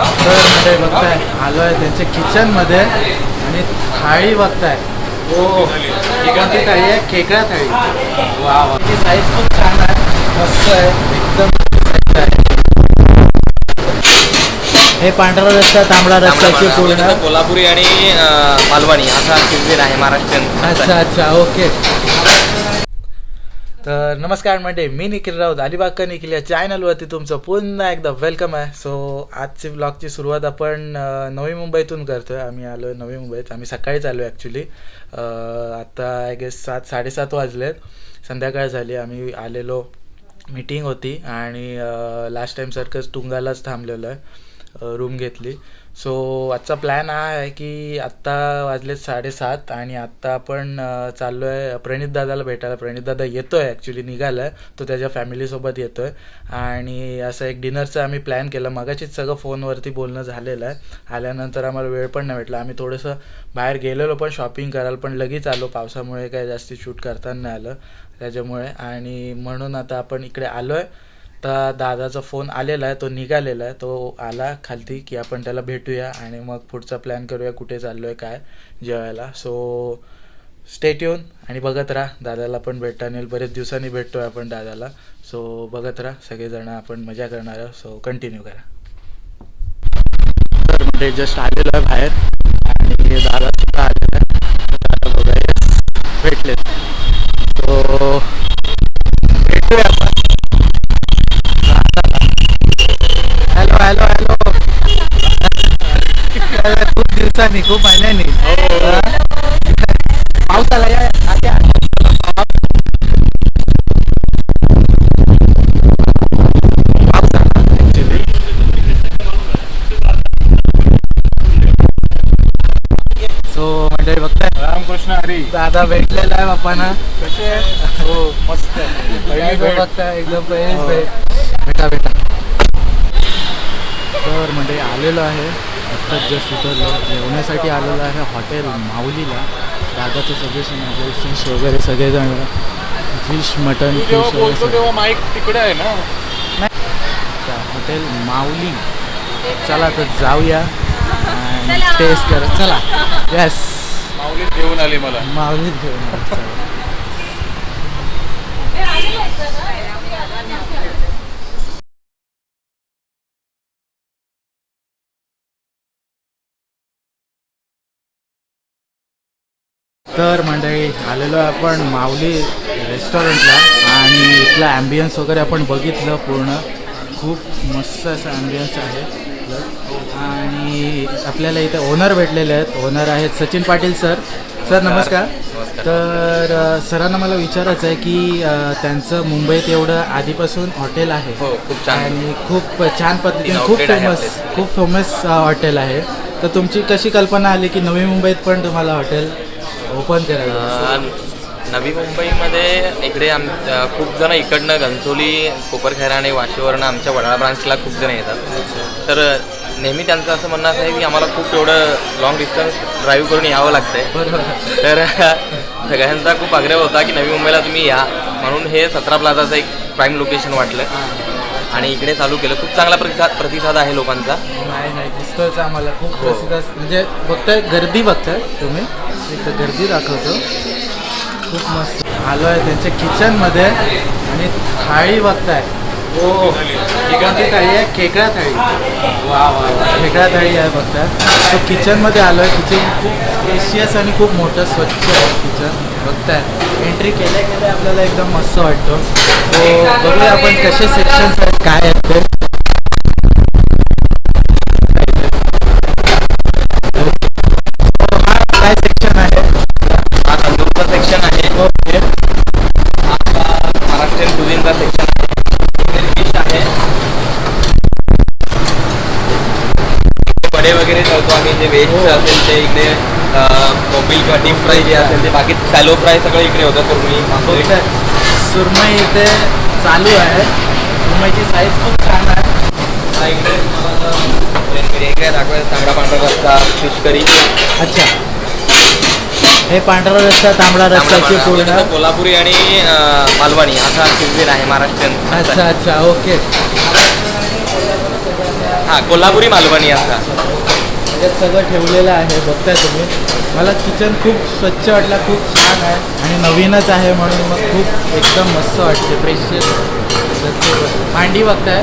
तर मध्ये बघताय आलो आहे त्यांच्या किचनमध्ये आणि थाळी बघताय. हो. कोणती थाळी आहे खेकडा थाळी. वा वा. ती साईज खूप छान आहे. मस्त आहे. एकदम आहे. हे पांढरा रस्ता तांबडा रस्त्याची पूर्ण? कोल्हापुरी आणि मालवणी असा cuisine आहे महाराष्ट्रीयन अच्छा अच्छा. ओके. तर नमस्कार म्हणजे मी निखिल राऊत अलिबाग का निखिल या चॅनलवरती तुमचं पुन्हा एकदा वेलकम आहे. सो आजची ब्लॉगची सुरुवात आपण नवी मुंबईतून करतो आहे आम्ही आलो आहे नवी मुंबईत. आम्ही सकाळीच आलो आहे ॲक्च्युली आता आय गेस सात साडेसात वाजलेत. संध्याकाळ झाली. आम्ही आलेलो मीटिंग होती. आणि लास्ट टाईम सारखंच तुंगालाच थांबलेलो आहे रूम घेतली. सो आजचा प्लॅन हा आहे की आत्ता वाजलेत साडेसात आणि आत्ता आपण चाललो आहे प्रणित दादाला भेटायला. प्रणित दादा येतो आहे ॲक्च्युली निघाला आहे तो त्याच्या फॅमिलीसोबत येतो आहे आणि असं एक डिनरचं आम्ही प्लॅन केलं. मगाशीच सगळं फोनवरती बोलणं झालेलं आहे. आल्यानंतर आम्हाला वेळ पण नाही भेटला. आम्ही थोडंसं बाहेर गेलेलो पण शॉपिंग करायला पण लगेच आलो. पावसामुळे काय जास्ती शूट करताना नाही आलं त्याच्यामुळे. आणि म्हणून आता आपण इकडे आलो आहे तर दादाचा फोन आलेला आहे तो निघालेला आहे. तो आला खालती की आपण त्याला भेटूया आणि मग पुढचा प्लॅन करूया कुठे चाललो आहे काय जेवायला. सो स्टेट येऊन आणि बघत राहा. दादाला पण भेटता येईल बरेच दिवसांनी भेटतोय आपण दादाला. सो बघत राहा. सगळेजण आपण मजा करणार आहोत. सो कंटिन्यू करा. तर म्हणजे जस्ट आलेलो आहे बाहेर आणि दादा सुद्धा आलेला आहे. दादा बघा भेटले सो भेटूया. खूप दिवसांनी खूप पाऊस आला या आत्या. पाऊस आला actually. सो मंडळी बघताय? रामकृष्ण हरी. दादा भेटलेला आहे बापाना कसे हो मस्त. बघताय? एकदम हो. भेटा. भेटा तर म्हणजे आलेलो आहे. आत्ताच जस्ट उतरलो. जेवण्यासाठी आलेलो आहे हॉटेल माऊलीला. दादाचं सजेशन आहे फिश वगैरे सगळेजण. फिश मटन तू फिश तेव्हा माईक तिकडे आहे ना? हॉटेल माऊली. चला तर जाऊया. आणि टेस्ट कर. चला. येस माऊलीत घेऊन आली मला. माऊलीत घेऊन या. तर मंडळी आलेलो आहे आपण माऊली रेस्टॉरंटला आणि इथला ॲम्बियन्स वगैरे आपण बघितलं पूर्ण. खूप मस्त असं ॲम्बियन्स आहे. आणि आपल्याला इथे ओनर भेटलेले आहेत. ओनर आहेत सचिन पाटील सर सर नमस्कार. तर सरांना मला विचारायचं आहे की त्यांचं मुंबईत एवढं आधीपासून हॉटेल आहे. हो खूप छान. आणि खूप छान पद्धतीने तीन खूप फेमस. खूप फेमस हॉटेल आहे. तर तुमची कशी कल्पना आली की नवी मुंबईत पण तुम्हाला हॉटेल ओपन करायचं नवी मुंबईमध्ये इकडे आम खूप जण इकडनं घनसोली कोपरखैरा आणि वाशीवरनं आमच्या वडाळा ब्रांचला खूप जण येतात. तर नेहमी त्यांचं असं म्हणणं असं आहे की आम्हाला खूप एवढं लॉंग डिस्टन्स ड्राईव्ह करून यावं लागतंय. तर सगळ्यांचा खूप आग्रह होता की नवी मुंबईला तुम्ही या. म्हणून हे सतरा प्लाझाचं एक प्राईम लोकेशन वाटलं. आणि इकडे चालू केलं. खूप चांगला प्रतिसाद प्रतिसाद आहे लोकांचा. नाही नाही दिसतोच आम्हाला. खूप हो. प्रसिद्ध म्हणजे बघताय गर्दी बघताय तुम्ही. इथं गर्दी दाखवतो. खूप मस्त. आलो आहे त्यांच्या किचनमध्ये आणि थाळी बघताय. हो. कोणती थाळी आहे खेकडा थाळी. वा वा वा. खेकडा थाळी आहे बघताय. तो किचनमध्ये आलो आहे किचन खूप स्पेशियस आणि खूप मोठं स्वच्छ आहे किचन बघताय. एंट्री केल्या केल्या आपल्याला एकदम मस्त वाटतो. तो बघूया आपण कसे सेक्शन्स आहेत काय आहेत ते. हा काय सेक्शन आहे? हा तंदूरचा सेक्शन आहे. ओके महाराष्ट्रीयन कुझिनचा सेक्शन आहे. फिश आहे. वडे वगैरे ठेवतो आम्ही जे व्हेज हो. असेल ते इकडे. मोबिल किंवा डीप फ्राय जे असेल ते बाकी सॅलो फ्राय सगळं इकडे होतं सुरमई. बघताय सुरमई इथे चालू आहे. सुरमईची साईज खूप छान आहे. हा इकडे काय दाखवायचं तांबडा पांढरा रस्सा फिश करी अच्छा. हे पांढरा रस्ता तांबडा रस्त्याची पूर्ण. कोल्हापुरी आणि मालवणी. असा cuisine आहे महाराष्ट्रीयन अच्छा अच्छा ओके. हा कोल्हापुरी मालवणी यांचा त्याच्यात सगळं ठेवलेलं आहे बघताय तुम्ही. मला किचन खूप स्वच्छ वाटलं खूप छान आहे आणि नवीनच आहे म्हणून मग खूप एकदम मस्त वाटते प्रेशियस भांडी बघताय.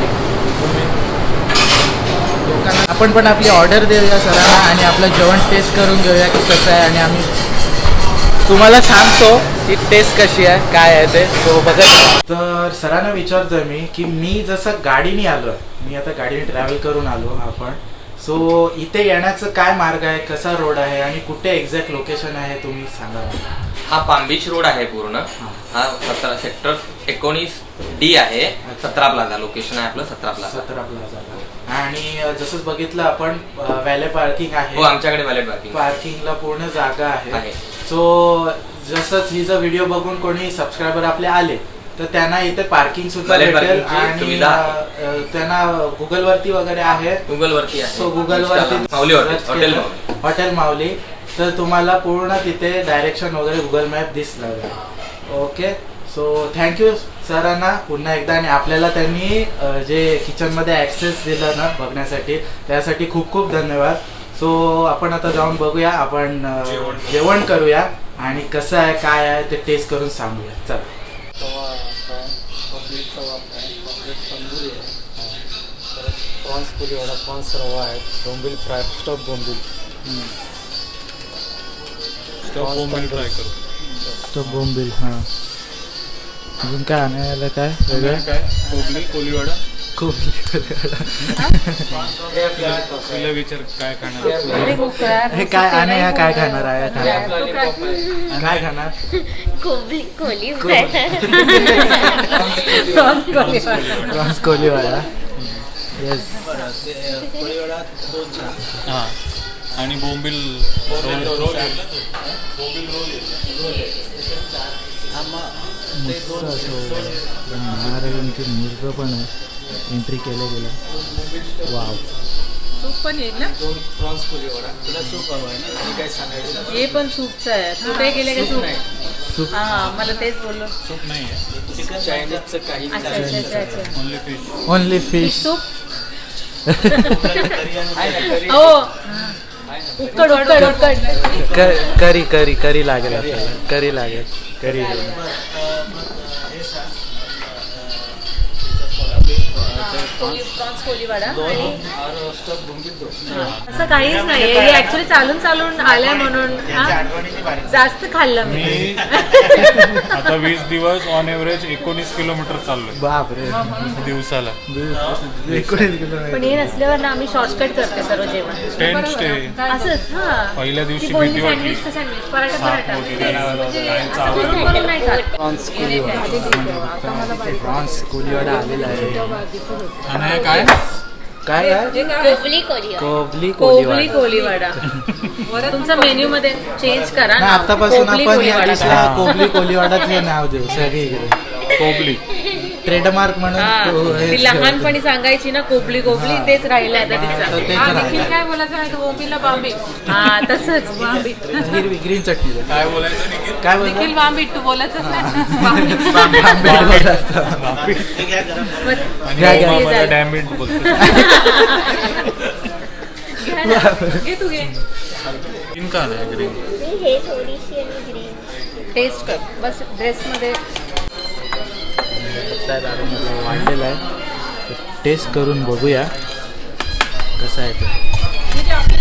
लोकांना आपण पण आपली ऑर्डर देऊया सरांना आणि आपलं जेवण टेस्ट करून घेऊया की कसं आहे आणि आम्ही तुम्हाला सांगतो की टेस्ट कशी आहे काय आहे ते. तो बघत तर सरांना विचारतोय मी की मी जसं गाडीने आलो मी आता गाडीने ट्रॅव्हल करून आलो आपण. सो इथे येण्याचं काय मार्ग आहे? कसा रोड आहे? आणि कुठे एक्झॅक्ट लोकेशन आहे तुम्ही सांगा. हा पामबीच रोड आहे पूर्ण. हा. सतरा सेक्टर एकोणीस डी आहे. सतरा प्लाझा लोकेशन आहे आपलं सतरा प्लाझा सतरा प्लाझा आणि अ, जसंच बघितलं आपण व्हॅले पार्किंग हो आहे. आमच्याकडे व्हॅलेट पार्किंग पार्किंगला पूर्ण जागा आहे. आहे. सो जसंच हिचा व्हिडिओ बघून कोणी सबस्क्रायबर आपले आले तर त्यांना इथे पार्किंग सुद्धा Valet भेटेल parking ची आणि सुविधा. अ, अ, त्यांना गुगल वरती वगैरे आहे गुगल वरती आहे. सो गुगल वरती माऊली हॉटेल search हॉटेल केलं, माऊली. हॉटेल माऊली. तर तुम्हाला पूर्ण तिथे डायरेक्शन वगैरे गुगल मॅप दिसलं. ओके सो थँक्यू सरांना. पुन्हा एकदा आणि आपल्याला त्यांनी अ, जे किचनमध्ये ॲक्सेस दिलं ना बघण्यासाठी त्यासाठी खूप खूप धन्यवाद. सो आपण आता जाऊन बघूया. आपण अ, जेवण. करूया आणि कसं आहे काय आहे ते टेस्ट करून सांगूया. चल. पुरी वडा प्रॉन्स रवा आहे. बोंबील फ्राय स्टफ बोंबील. ट्राय करू. तो बोंबील हां. अजून काय आणायला काय? वेगळं? काय? कोबली कोलीवाडा? तिला विचार काय खाणार? हे काय आणि हा काय खाणार आहे? खाणार काय खाणार? कोबली कोली प्रॉन्स कोलीवाडा. येस हा. आणि बोंबील महाराजांची मूर्त पण आहे. एंट्री केलं गेलं वाव सूप पण येईल ना? दोन प्रॉन्स पुरी वडा तुला सूप हवं आहे ना? काय सांगायचं? हे पण सूपचं आहे. कुठे गेले का सूप सूप? हा मला तेच बोललो. सूप नाही आहे. चिकन चायनीजचं काही अच्छा अच्छा अच्छा अच्छा. Only fish only fish fish soup हो. उकड उकड उकड. करी करी करी लागेल आपल्याला. करी लागेल. करी प्रॉन्स कोलीवाडा आणि असं काहीच नाही. हे ऍक्च्युली चालून चालून आलंय म्हणून. हा? जास्त खाल्लं मी. मी आता वीस दिवस ऑन एव्हरेज एकोणीस किलोमीटर चाललोय. बापरे. दिवसाला. एकोणीस पण हे नसल्यावर ना आम्ही शॉर्टकट करते सर्व जेवण. टेन स्टे असंच हा. पहिल्या दिवशी भीती वाटली. सँडविच तर सँडविच पराठा पराठा. मोठी तेच. जणावर म्हणजे काहींचं असं आवडलं. करून नाही खात प्रॉन्स प्रॉन्स कोलीवाडा आलेला आहे. आणि काय? काय आहे? कोबली कोली कोबली कोबली कोलीवाडा कोलीवाडा तुमच्या मेन्यू मध्ये चेंज करा नाव. आतापासून कोबली आपण या कोलीवाडा डिशला. कोबली कोलीवाडाच हे नाव देऊ सगळीकडे. कोबली. ट्रेडमार्क म्हणून तो लहानपणी सांगायची ना कोबली कोबली हा. तेच राहिलं आता तर तिचं. काय बोलायचं बोंबीला बांबी. हा तसंच. बांबी. हिरवी ग्रीन चटणी. काय बोलायचं निखिल? काय बोलतो बांबी तू बोलायचं घे तू घे. का नाही? ग्रीन हे थोडीशी आणि ग्रीन टेस्ट कर. बस वाढलेला आहे. टेस्ट करून बघूया कसं आहे ते.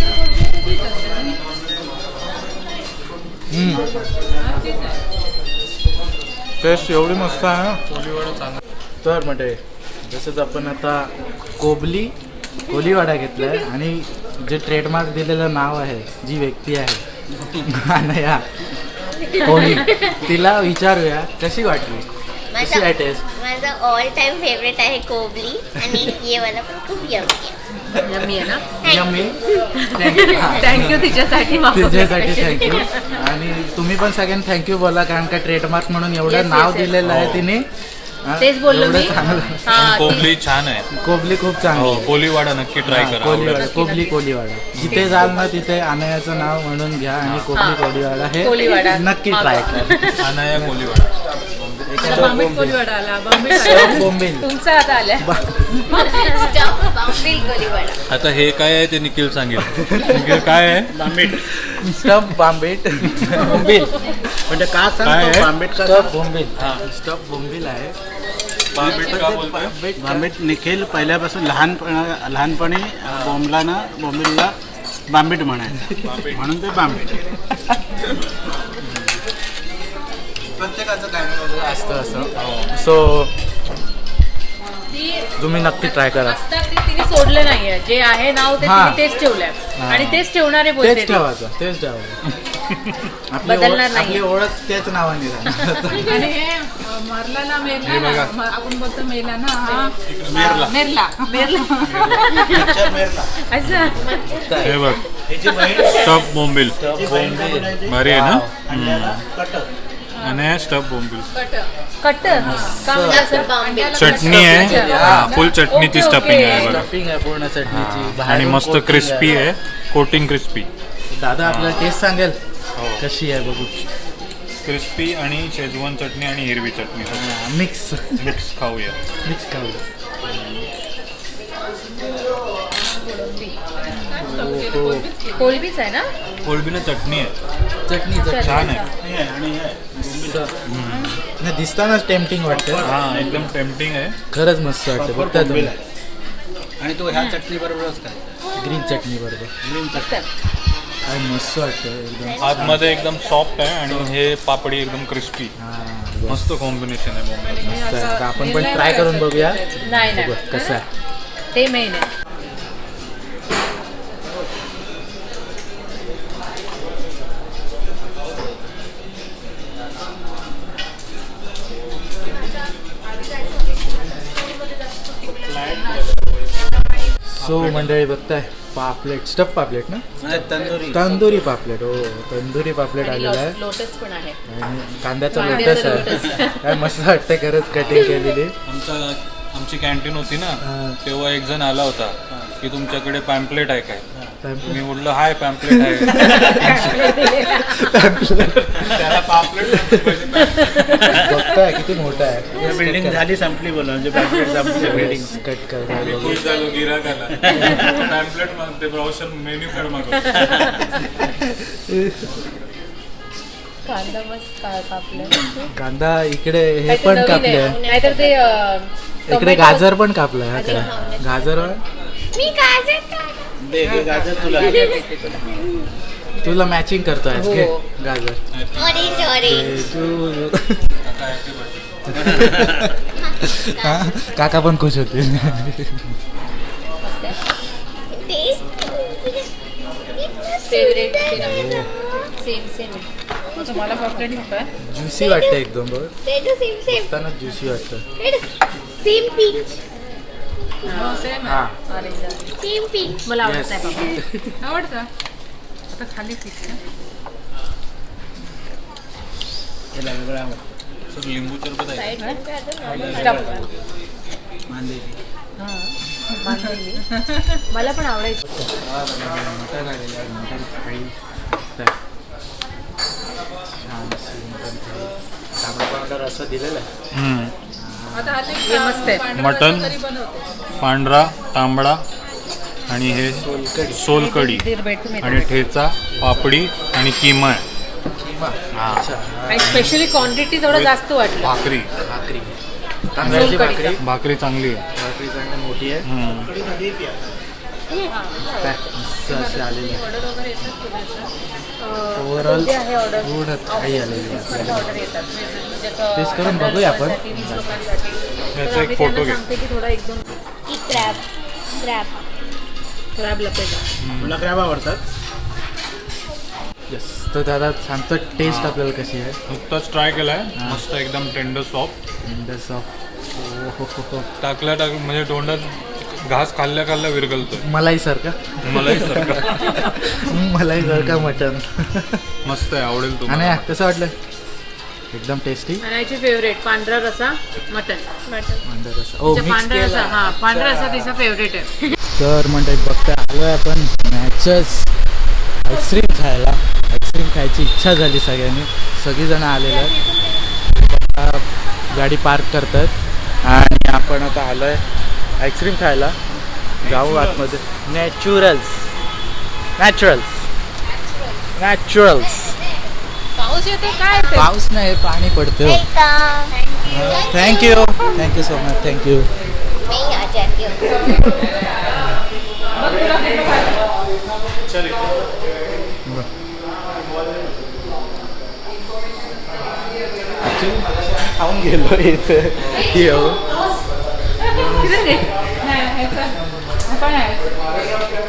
टेस्ट एवढी मस्त आहे ना? तर म्हणजे जसंच आपण आता कोबली कोलीवाडा घेतला आहे आणि जे ट्रेडमार्क दिलेलं नाव आहे जी व्यक्ती आहे कोहली तिला विचारूया कशी वाटली? कशी आहे टेस्ट माझा ऑल टाइम फेवरेट आहे कोबली आणि ये वाला पण खूप यम्मी आहे. यम्मी आहे ना? यम्मी थँक्यू तिच्यासाठी तुझ्यासाठी थँक्यू आणि तुम्ही पण सगळ्यांनी थँक्यू बोला कारण का ट्रेडमार्क म्हणून एवढं Yes, नाव yes. दिलेलं आहे हो. तिने. हा, तेच बोललो एवढं मी. चांगलं. हा, ती- कोबली छान आहे. कोबली खूप चांगली हो आहे. कोलीवाडा नक्की ट्राय हा, करा कोलीवाडा. कोबली कोलीवाडा जिथे जाल ना तिथे अनयाचं नाव म्हणून घ्या आणि कोबली हा. कोलीवाडा कोलीवाडा. हे नक्की. ट्राय करा. अनाया कोलीवाडा तुमचा आता स्टफ आता हे काय आहे ते निखिल सांगेल. निखिल काय आहे? स्टफ बांबीट बोंबील म्हणजे का काय सांगतो आहे? बांबेडकर स्टफ बोंबील स्टफ बोंबील आहे. बांबीट का बोलतोय? बांबीट बांबेट निखिल पहिल्यापासून लहानपणा लहानपणी बोंबलाना बोंबिलला बांबीट म्हणायचं. म्हणून ते बांबीट प्रत्येकाचं काय ना काहीतरी असतं असं. सो तुम्ही नक्की ट्राय करा. तिने सोडलं नाहीये. जे आहे नाव ते हा. तिने तेच ठेवलंय. हा. आणि तेच ठेवणारे बोलते तेच. ठेवायचं तेच ठेवायचं. आपली बदलणार. आपली ओळख तेच नावाने राहणार. आणि हे मरला मेरला ना म- आपण बोलतो मेला ना हा मेरला. असं हे बघ. स्टफ बोंबील भारी आहे ना? हम्म. आणि स्टफ बोंबील कट. का म्हणजे असं? बांबील चटणी आहे. हा फुल चटणीची ओके, स्टफिंग ओके. आहे बघा. स्टफिंग आहे पूर्ण चटणीची. आणि बाहेरून मस्त क्रिस्पी आहे. कोटिंग क्रिस्पी दादा आपल्याला टेस्ट सांगेल? कशी आहे बघू. क्रिस्पी आणि शेजवान चटणी आणि हिरवी चटणी. मिक्स मिक्स खाऊया. मिक्स खाऊ कोळबीच आहे ना? कोळबीला चटणी आहे. चटणी छान आहे. नाही दिसतानाच टेम्पटिंग वाटतं. हा एकदम टेम्पटिंग आहे. खरंच मस्त वाटतं. बघता तुम्ही. आणि तो ह्या चटणी बरोबरच काय ग्रीन चटणी बरोबर. ग्रीन चटणी. काय मस्त वाटतं एकदम आतमध्ये एकदम सॉफ्ट आहे आणि हे पापडी एकदम क्रिस्पी हा, मस्त कॉम्बिनेशन आहे. मस्त आहे. आपण पण ट्राय करून बघूया. नाही बघू नाही कसं आहे. ते मेन आहे. सो मंडळी बघताय पापलेट स्टफ पापलेट ना? तंदुरी. तंदुरी पापलेट हो तंदुरी पापलेट आलेला आहे. लोटस पण आहे. आणि कांद्याचा लोटस आहे. काय मस्त वाटतंय खरंच कटिंग केलेली. आमचा आमची कॅन्टीन होती ना. तेव्हा एक जण आला होता की तुमच्याकडे पॅम्पलेट आहे काय? मी बोललो हाय पॅम्पलेट आहे. त्याला पॅम्पलेट बघताय किती मोठा आहे. बिल्डिंग झाली संपली बोला. म्हणजे पॅम्पलेट संपली बिल्डिंग कट बघू खुश झालो पॅम्पलेट मागते ब्राउशर मेन्यू कार्ड मागवतो कांदा मस्त का- कापलाय. कांदा इकडे हे पण कापले. नाहीतर ते इकडे गाजर पण कापलंय हा काय गाजर आहे? मी हे गाजर तुला. तुला मॅचिंग करतोय हो. घे, गाजर. ऑरेंज ऑरेंज ते. हा? काका पण खुश होते फेवरेट सेम सेम तुम्हाला पॉपलेट नको ज्युसी वाटतं एकदम बघ. सेम सेम बघताना ज्युसी वाटतं. सेम पिंच सेम हा. सेम पिंच मला आवडत नाही बाबा. आवडतं? आता खाली फिक्स याला वेगळं आवडतं. सर लिंबू सरबत आहे. मांदेली. मला पण आवडायचं. मटण आलेलं आहे मटण थाळी काय? छान अशी मटण थाळी तांबडा पांढरा रस्सा दिलेला आहे. हम्म. हे आहे. पांढरा तांबडा आणि हे सोलकढी. सोलकढी आणि ठेचा पापडी आणि किमा आहे किमा हा. अच्छा. हा. आणि स्पेशली क्वांटिटी थोडं जास्त वाटलं. भाकरी. भाकरी. तांदळाची. भाकरी. भाकरी चांगली आहे. भाकरी चांगली मोठी आहे. ओव्हरऑल कोणती आहे ऑर्डर पूर्ण थाळी आलेली टेस्ट करून बघूया आपण. लोकांसाठी, वीस लोकांसाठी. याचा तर एक फोटो घे. सांगते की थोडा एकदम की क्रॅब क्रॅब खराब लपेटा. तुला क्रॅब आवडतात? येस तर दादा सांगतो टेस्ट आपल्याला कशी आहे? नुकताच ट्राय केलाय. मस्त एकदम टेंडर सॉफ्ट हो हो हो. टाकल्या टाक म्हणजे तोंडात घास खाल्ल्या खाल्ल्या विरगलतोय. मलाई सारखा. मलाही सारखं. मलाई सारखा मटन मस्त आहे आवडेल आणि तुम्हाला कसं वाटलं? एकदम टेस्टी आणि याची फेवरेट पांढरा रसा मटन पांढरा रस्सा ओ मिक्स पांढरा रसा हा पांढरा रसा तिचा फेवरेट आहे. तर मंडळी बघता आलोय आपण मॅचेस आईस्क्रीम खायला. आईस्क्रीम खायची इच्छा झाली सगळ्यांनी. सगळीजण आलेले आहेत. गाडी पार्क करतात. आणि आपण आता आलो आहे आईस्क्रीम खायला. जाऊ आतमध्ये. नॅचरल्स नॅचरल्स नॅचरल्स पाऊस येतो काय ते? पाऊस नाही पाणी पडतं. Thank you thank you so much thank you मैं ही आ जाती हूँ खाऊन गेलो इथं येऊ किती रे? नाही, ह्याचं- हे पण आहे.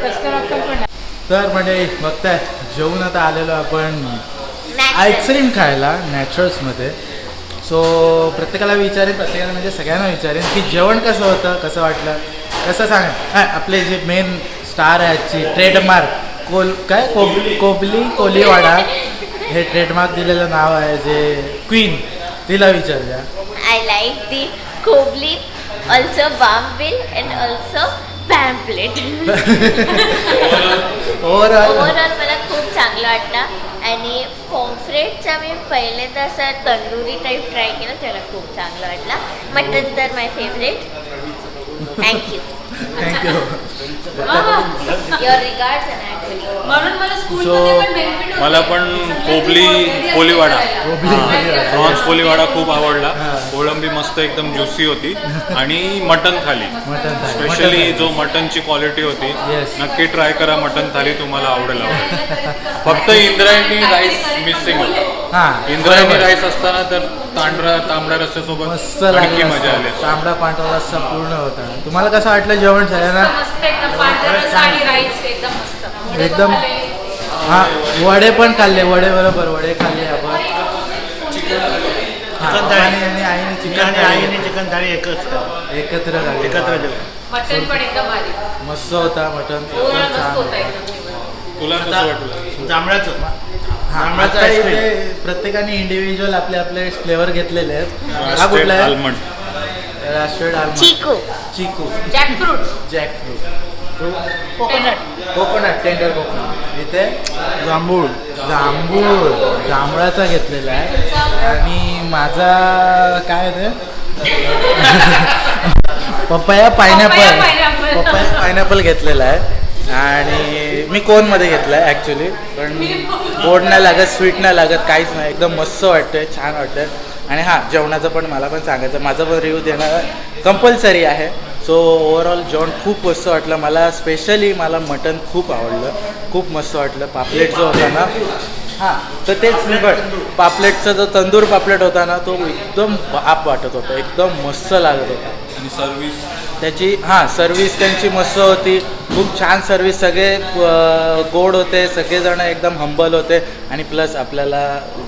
कस्टर्ड अक्कल पण आहे. तर म्हणजे बघताय जेवून आता आलेलो आपण. आईस्क्रीम खायला नॅचरल्समध्ये. सो प्रत्येकाला विचारेन प्रत्येकाला म्हणजे सगळ्यांना विचारेन की जेवण कसं होतं कसं वाटलं? कसं सांगा हा, आपले जे मेन स्टार आहे आजची ट्रेडमार्क कोल काय? कोब कोबली कोलीवाडा हे ट्रेडमार्क दिलेलं नाव आहे जे क्वीन तिला विचारूया. I like the Kobli, also Bambil and also Pamphlet. Overall overall मला खूप चांगलं वाटलं. पॉम्फ्रेटचा मी पहिल्यांदा असा तंदुरी टाईप ट्राय केला त्याला खूप चांगलं वाटलं. मटन तर my favourite thank you thank you your regards and म्हणून मला पण कोबली कोलीवाडा. प्रॉन्स कोलीवाडा खूप आवडला. हा. कोळंबी मस्त एकदम ज्युसी होती. आणि मटन थाली. स्पेशली मटन जो मटनची क्वालिटी होती. नक्की ट्राय करा मटन थाली तुम्हाला आवडेल फक्त इंद्रायणी राईस मिसिंग होतं. हां इंद्रायणी. राईस असताना तर तांढरा तांबड्या रस्त्यासोबत मस्त आणखी लागला मजा आली. तांबडा पांढरा रस्सा पूर्ण होता. तुम्हाला कसं वाटलं जेवण सगळ्यांना मस्त एकदम. हा वडे पण खाल्ले वडे बरोबर वडे खाल्ले आपण. चिकन थाळी. आणि आईने मी चिकन आणि थाळी. आईने चिकन थाळी एकच खाल्ली. एकत्र खाल्ले. एकत्र जेवण मटण पण एकदम भारी. मस्त होता मटन छान मस्त होता होता. एकदम तुला कसं वाटलं? जांभळाचं हा, जांभळाचं आता आईस्क्रीम. इथे प्रत्येकाने इंडिव्हिज्युअल आपले आपले फ्लेवर घेतलेले आहेत. हा कुठला आहे? आलमंड राष्ट्रीय चिकू. चिकू. Jackfruit jackfruit coconut coconut tender coconut इथे जांभूळ. जांभूळ. जांभळाचा घेतलेला आहे. आणि माझा काय आहे ते? Papaya pineapple. pineapple. Papaya pineapple घेतलेला आहे. आणि मी कोनमध्ये घेतला आहे ॲक्च्युली पण गोड नाही लागत स्वीट नाही लागत काहीच नाही. एकदम मस्त वाटतंय छान वाटतंय. आणि हां जेवणाचं पण मला पण सांगायचं माझं पण रिव्ह्यू देणं कंपल्सरी आहे. सो ओव्हरऑल जेवण खूप मस्त वाटलं. मला स्पेशली मला मटन खूप आवडलं. खूप मस्त वाटलं. पापलेट जो होता ना हां तर तेच मी बघ पापलेटचा जो तंदूर पापलेट होता ना तो एकदम बाप वाटत होता. एकदम मस्त लागत होता. आणि सर्व्हिस त्याची हां सर्विस त्यांची मस्त होती. खूप छान सर्विस सगळे गोड होते. सगळेजण एकदम हंबल होते. आणि प्लस आपल्याला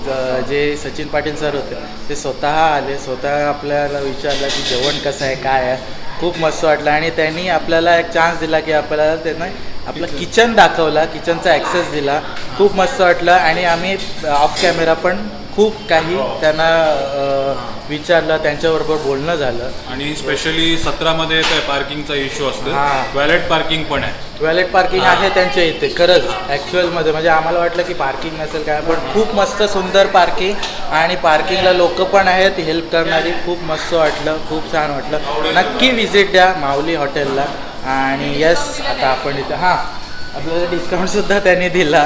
ज- जे सचिन पाटील सर होते ते स्वतः आले. स्वतः आपल्याला विचारलं की जेवण कसं आहे काय आहे? खूप मस्त वाटलं. आणि त्यांनी आपल्याला एक चान्स दिला की आपल्याला त्यांना आपलं किचन दाखवला किचनचा ॲक्सेस दिला. खूप मस्त वाटलं. आणि आम्ही ऑफ कॅमेरा पण खूप काही त्यांना विचारलं त्यांच्याबरोबर बोलणं झालं. आणि स्पेशली सतरामध्ये काय पार्किंगचा इश्यू असतो. हा. वॅलेट पार्किंग पण आहे. टॉयलेट पार्किंग आहे त्यांच्या इथे खरंच. ॲक्च्युअलमध्ये म्हणजे आम्हाला वाटलं की पार्किंग नसेल काय पण खूप मस्त सुंदर पार्किंग आणि पार्किंगला लोक पण आहेत हेल्प करणारी खूप मस्त वाटलं खूप छान वाटलं. नक्की विजिट द्या माऊली हॉटेलला. आणि यस आता आपण इथे हां आपल्याला डिस्काउंटसुद्धा त्यांनी दिला.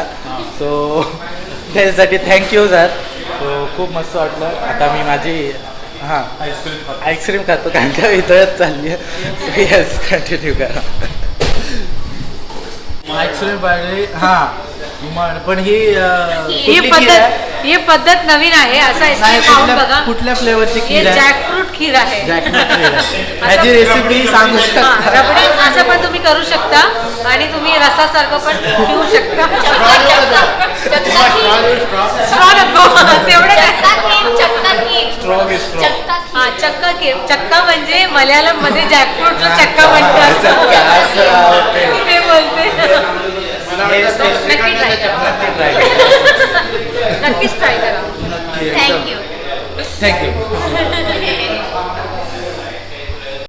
सो त्याच्यासाठी थँक्यू सर सो खूप मस्त वाटलं. आता मी माझी हां आईस्क्रीम खातो कारण का इथंच चालली आहे. येस कंटिन्यू करा. आईस्क्रीम पाहिजे हां. पण ही अं, ही कुठली खीर आहे? पद्धत ही पद्धत नवीन आहे असं नाही आईस्क्रीम खाऊन बघा. कुठल्या कुठल्या फ्लेवरची हे खीर आहे? जॅकफ्रूट खीर आहे. जॅकफ्रूट खीर आहे. ह्याची रेसिपी सांगू हा, शकता रबडी असं पण तुम्ही करू शकता. आणि तुम्ही रसासारखं पण पिऊ शकता. नको तेवढं काय. हा चक्का चक्का म्हणजे मल्याळममध्ये जॅकफ्रूटला चक्का म्हणतात. ते बोलते. नक्की try करा. नक्कीच ट्राय करा. Thank you thank you